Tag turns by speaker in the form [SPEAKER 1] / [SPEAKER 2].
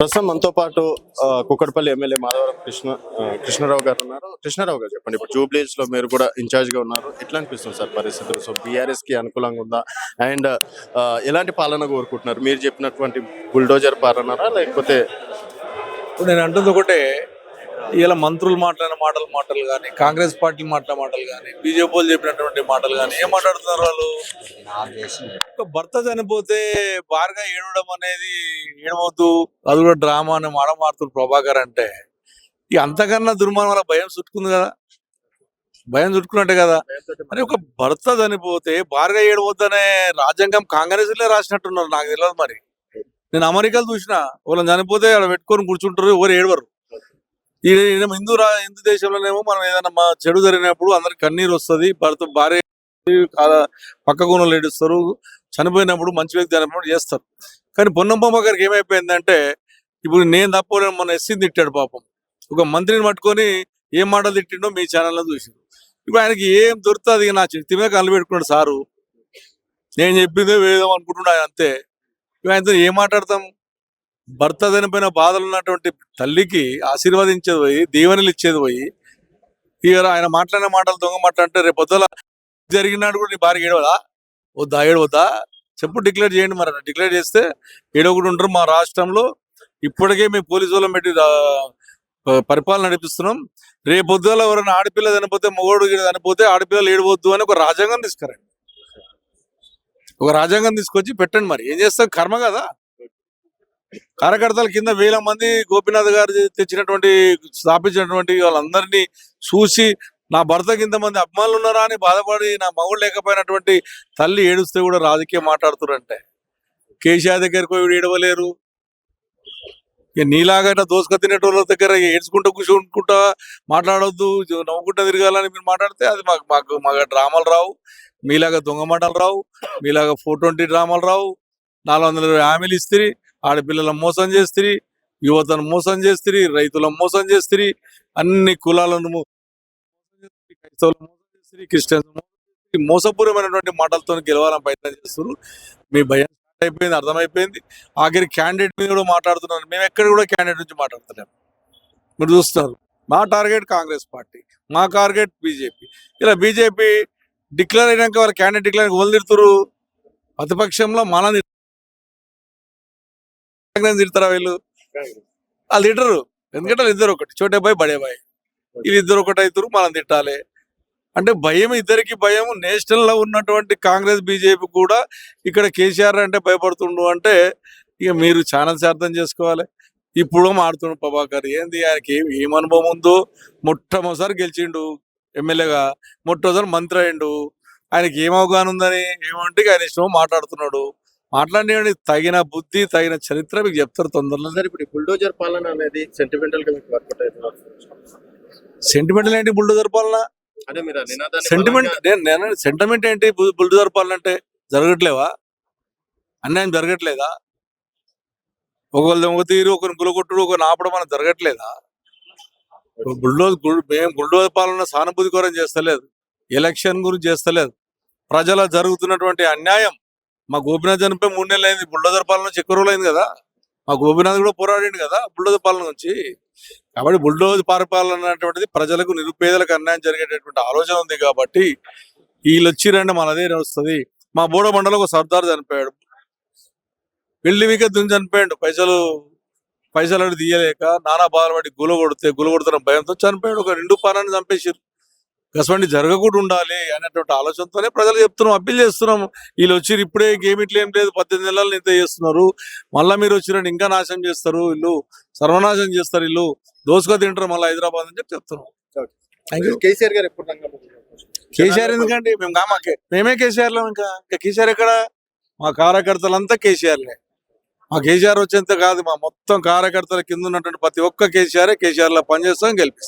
[SPEAKER 1] ప్రస్తుతం మనతో పాటు ఆ, కుక్కడపల్లి ఎమ్మెల్యే మాధవరం కృష్ణ కృష్ణారావు గారు ఉన్నారు. కృష్ణారావు గారు చెప్పండి ఇప్పుడు జూబ్లీస్లో మీరు కూడా ఇన్ఛార్జ్గా ఉన్నారు. ఎట్లా అనిపిస్తుంది సార్ పరిస్థితులు? సో బీఆర్ఎస్కి అనుకూలంగా ఉందా? అండ్ ఎలాంటి పాలన కోరుకుంటున్నారు? మీరు చెప్పినటువంటి బుల్డోజర్ పాలనరా లేకపోతే
[SPEAKER 2] ఇప్పుడు నేను అంటుంది ఒకటే ఇలా మంత్రులు మాట్లాడిన మాటలు మాటలు కానీ కాంగ్రెస్ పార్టీ మాట్లాడిన మాటలు కానీ బీజేపీ వాళ్ళు చెప్పినటువంటి మాటలు కానీ ఏం మాట్లాడుతున్నారు వాళ్ళు? ఒక భర్త చనిపోతే బాగా ఏడవడం అనేది ఏడవద్దు. అది కూడా డ్రామా అని మాట మారుతున్నారు ప్రభాకర్ అంటే. ఇక అంతకన్నా దుర్మానం వల్ల భయం చుట్టుకుంది కదా. భయం చుట్టుకున్నట్టే కదా. మరి ఒక భర్త చనిపోతే బాగా ఏడవద్దనే రాజ్యాంగం కాంగ్రెస్ రాసినట్టున్నారు. నాకు తెలియదు మరి. నేను అమెరికాలో చూసిన వాళ్ళని చనిపోతే అక్కడ పెట్టుకొని కూర్చుంటారు ఎవరు ఏడవరు. ఈ హిందూ రా హిందూ దేశంలోనేమో మనం ఏదైనా చెడు జరిగినప్పుడు అందరికి కన్నీరు వస్తుంది భర్త భార్య పక్క గుణాలు ఏడుస్తారు చనిపోయినప్పుడు మంచి వ్యక్తి చనిపోయినప్పుడు చేస్తారు. కానీ పొన్నంబొమ్మ గారికి ఏమైపోయిందంటే ఇప్పుడు నేను తప్ప మన ఎస్సీని తిట్టాడు పాపం. ఒక మంత్రిని పట్టుకొని ఏం మాటలు తిట్టిండో మీ ఛానల్లో చూసిండు. ఇప్పుడు ఆయనకి ఏం దొరుకుతుంది నా చేతి మీద కళ్ళు పెట్టుకున్నాడు సారు. నేను చెప్పిందే వేదం అనుకుంటున్నాను అంతే. ఇప్పుడు ఆయనతో ఏం మాట్లాడతాం? భర్త చనిపోయిన బాధలు ఉన్నటువంటి తల్లికి ఆశీర్వదించేది పోయి దీవెనలు ఇచ్చేది పోయి ఇక ఆయన మాట్లాడిన మాటలు దొంగ మాట్లాడితే రేపు పొద్దుల జరిగినాడు కూడా నీ భార్య ఏడవదా? వద్దా ఏడవద్దా? చెప్పు డిక్లేర్ చేయండి మరి డిక్లేర్ చేస్తే ఏడవకుండా ఉంటారు మా రాష్ట్రంలో. ఇప్పటికే మేము పోలీసు వాళ్ళని పెట్టి పరిపాలన నడిపిస్తున్నాం. రేపు పొద్దుల ఎవరైనా ఆడపిల్ల చనిపోతే మగోడు చనిపోతే ఆడపిల్లలు ఏడవద్దు అని ఒక రాజ్యాంగం తీసుకురండి. ఒక రాజ్యాంగం తీసుకొచ్చి పెట్టండి మరి. ఏం చేస్తాం? కర్మ కదా. కార్యకర్తల కింద వేల మంది గోపీనాథ్ గారు తెచ్చినటువంటి స్థాపించినటువంటి వాళ్ళందరినీ చూసి నా భర్తకి ఇంతమంది అభిమానులు ఉన్నారా అని బాధపడి నా మగుడు లేకపోయినటువంటి తల్లి ఏడుస్తే కూడా రాజకీయం మాట్లాడుతున్నారంటే కేసీఆర్ దగ్గరకు పోయి ఏడవలేరు. ఇక నీలాగా దోసుక తినేటోళ్ళ దగ్గర ఏడ్చుకుంటూ కూర్చుంటుకుంటా మాట్లాడొద్దు నవ్వుకుంటా తిరగాలని మీరు మాట్లాడితే అది మాకు మాకు మాకు డ్రామాలు రావు. మీలాగా దొంగ మాటలు రావు. మీలాగా ఫోర్ ట్వంటీ డ్రామాలు రావు. నాలుగు వందల ఇరవై ఇస్త్రీ. ఆడపిల్లలను మోసం చేస్తిరి యువతను మోసం చేస్తిరి రైతులను మోసం చేస్తిరి అన్ని కులాలను మో- మోసం క్రిస్టియన్స్ మోసపూర్వమైనటువంటి మాటలతో గెలవాలని ప్రయత్నం చేస్తున్నారు మీ భయం స్టార్ట్ అయిపోయింది అర్థమైపోయింది. ఆఖరి క్యాండిడేట్ మీద కూడా మాట్లాడుతున్నారు మేము ఎక్కడ కూడా క్యాండిడేట్ నుంచి మాట్లాడుతున్నాం మీరు చూస్తున్నారు. మా టార్గెట్ కాంగ్రెస్ పార్టీ మా టార్గెట్ బీజేపీ. ఇలా బీజేపీ డిక్లేర్ అయినాక వాళ్ళ క్యాండిడేట్ డిక్లేర్ వదిలిరుతురు ప్రతిపక్షంలో ప్రతిపక్షంలో మన తిడతారా వీళ్ళు? వాళ్ళు తిట్టరు. ఎందుకంటే వాళ్ళు ఇద్దరు ఒకటి. చోటే బాయ్ బడే బాయ్. వీళ్ళు ఇద్దరు ఒకటి అవుతారు మనం తిట్టాలి. అంటే భయం ఇద్దరికి భయం నేషనల్లో ఉన్నటువంటి కాంగ్రెస్ బీజేపీ కూడా ఇక్కడ కేసీఆర్ అంటే భయపడుతుండు అంటే ఇక మీరు ఛానల్స్ అర్థం చేసుకోవాలి. ఇప్పుడు మాడుతుండు ప్రభాకర్. ఏంది ఆయనకి ఏం ఏం అనుభవం ఉందో? మొట్టమొదటిసారి గెలిచిండు ఎమ్మెల్యేగా. మొట్టమొదటి మంత్రి అయిండు. ఆయనకి ఏం అవగాహన ఉందని ఏమంటే ఆయన ఇష్టం మాట్లాడుతున్నాడు. మాట్లాడేవాడి తగిన బుద్ధి తగిన చరిత్ర మీకు చెప్తారు తొందరలో.
[SPEAKER 1] సార్ ఇప్పుడు బుల్డోజర్ పాలన అనేది సెంటిమెంటల్గా మీకు వర్కౌట్ అవుతుంది
[SPEAKER 2] సెంటిమెంటల్ ఏంటి బుల్డోజర్ పాలన? సెంటిమెంట్ నేను సెంటిమెంట్ ఏంటి బుల్- బుల్డోజర్ పాలన అంటే జరగట్లేవా? అన్యాయం జరగట్లేదా? ఒకళ్ళు ఒక తీరు ఒకరిని గులగొట్టుడు ఒకరిని ఆపడం మనం జరగట్లేదా? బుల్డోజ్ మేము బుల్డోజర్ పాలన సానుభూతి కోరం చేస్తలేదు. ఎలక్షన్ గురించి చేస్తలేదు. ప్రజల జరుగుతున్నటువంటి అన్యాయం మా గోపినాథ్ చనిపోయి మూడు నెలలు అయింది బుల్డోజర్ పాలన చెక్క రోజులు అయింది కదా. మా గోపినాథ్ కూడా పోరాడిండు కదా బుల్డోజర్ పాలన నుంచి. కాబట్టి బుల్డోజ్ పరిపాలన అనేటువంటిది ప్రజలకు నిరుపేదలకు అన్యాయం జరిగేటటువంటి ఆలోచన ఉంది కాబట్టి వీళ్ళు వచ్చిరంటే మనదే వస్తుంది. మా బోడో మండలం ఒక సర్దార్ చనిపోయాడు. పెళ్ళి వీకే దుని చనిపోయాడు. పైసలు పైసలు అడిగి తీయలేక నానా బాధపడి గుల కొడితే గుల కొడుతున్న భయంతో చనిపోయాడు. ఒక రెండు పానాన్ని చంపేసారు అటువంటి జరగకుండా ఉండాలి అనేటువంటి ఆలోచనతోనే ప్రజలు చెప్తున్నాం అప్పీల్ చేస్తున్నాం. వీళ్ళు వచ్చి ఇప్పుడే గేమ్ ఇట్లా ఏం లేదు పద్దెనిమిది నెలలు ఇంత చేస్తున్నారు. మళ్ళా మీరు వచ్చిరండి ఇంకా నాశనం చేస్తారు వీళ్ళు సర్వనాశనం చేస్తారు వీళ్ళు దోసుగా తింటారు మళ్ళీ హైదరాబాద్ అని చెప్పి చెప్తున్నాం.
[SPEAKER 1] కేసీఆర్ గారు ఎప్పుడు?
[SPEAKER 2] కేసీఆర్ ఎందుకంటే మేము కా- మాకే మేమే కేసీఆర్లో ఇంకా ఇంకా కేసీఆర్ ఎక్కడ? మా కార్యకర్తలంతా కేసీఆర్లే. మా కేసీఆర్ వచ్చేంత కాదు మా మొత్తం కార్యకర్తల కింద ఉన్నటువంటి ప్రతి ఒక్క కేసీఆర్ కేసీఆర్లో పనిచేస్తాం గెలిపిస్తాం.